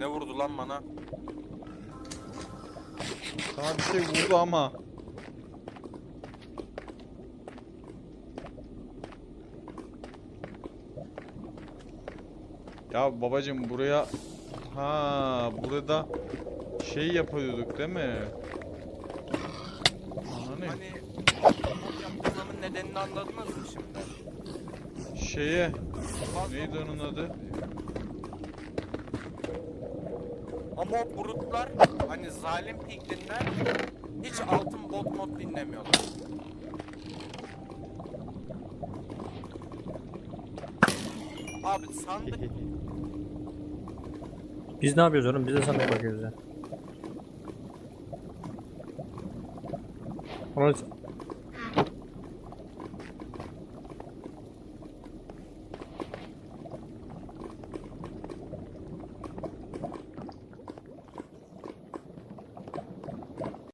Ne vurdu lan bana? Sana bir şey vurdu ama. Ya babacım buraya ha burada şey yapıyorduk değil mi? Hani Hani yapmamın nedenini anladınız mı şimdi? şeye neydi onun adı? Ama o brutlar hani zalim piklinler hiç altın bot mod dinlemiyorlar. Abi sandık Biz ne yapıyoruz oğlum? Biz de sana bakıyoruz ya. Ama